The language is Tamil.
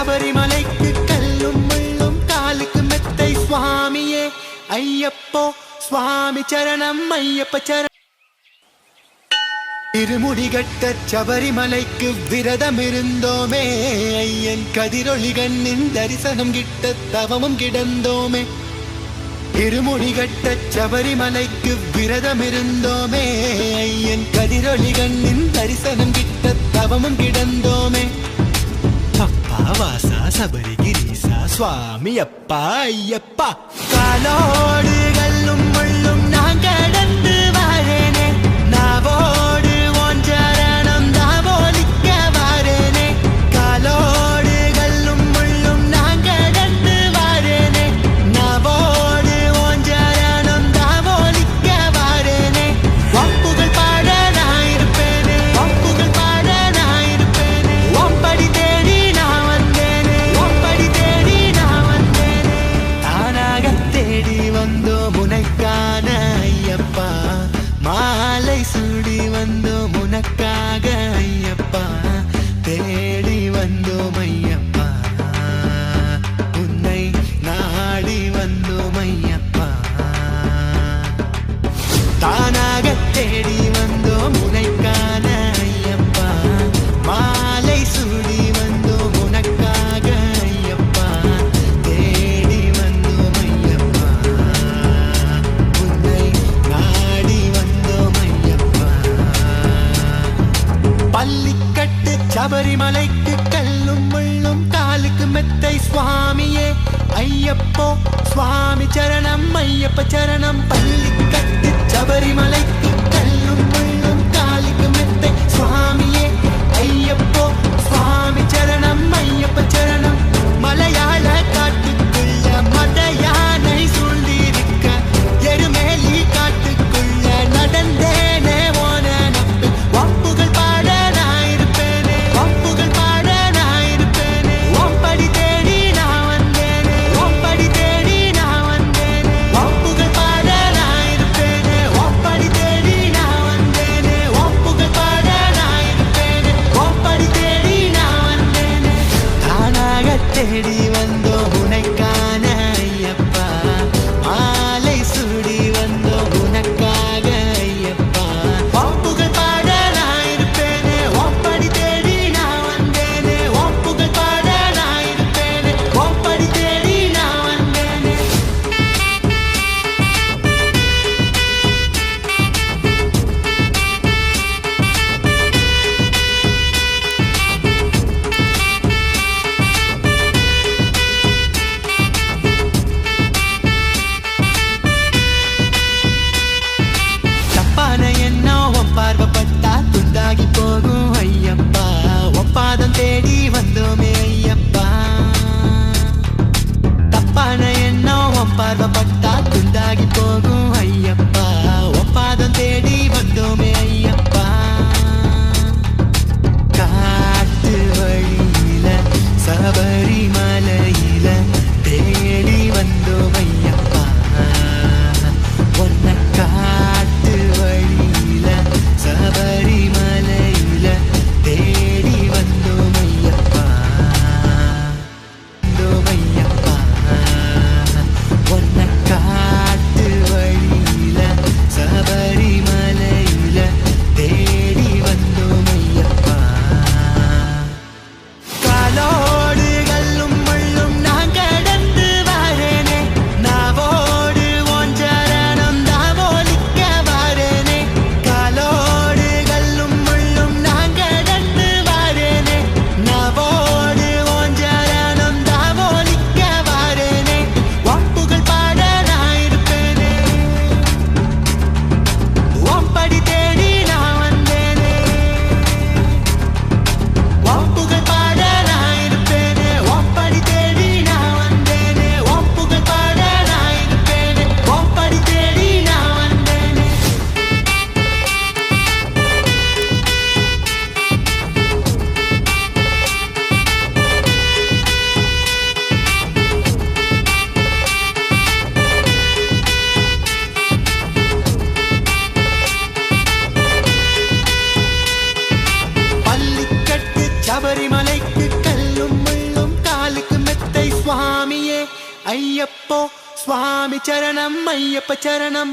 சபரிமலைக்கு கல்லும் முள்ளும் காலுக்கு மெத்தை சுவாமியே. ஐயப்போ சுவாமி சரணம் ஐயப்ப சரணம். திருமுடிகட்ட சபரிமலைக்கு விரதம் இருந்தோமே ஐயன் கதிரொளி கண்ணின் தரிசனம் கிட்ட தவமும் கிடந்தோமே. திருமுடிகட்ட சபரிமலைக்கு விரதம் இருந்தோமே ஐயன் கதிரொளி கண்ணின் தரிசனம் கிட்ட தவமும் கிடந்தோமே. அப்பா வாசா சபரிகிரீசா சுவாமி அப்பா ஐயப்பா காலோடு ba da पो स्वामि चरणं मय्यपचरणं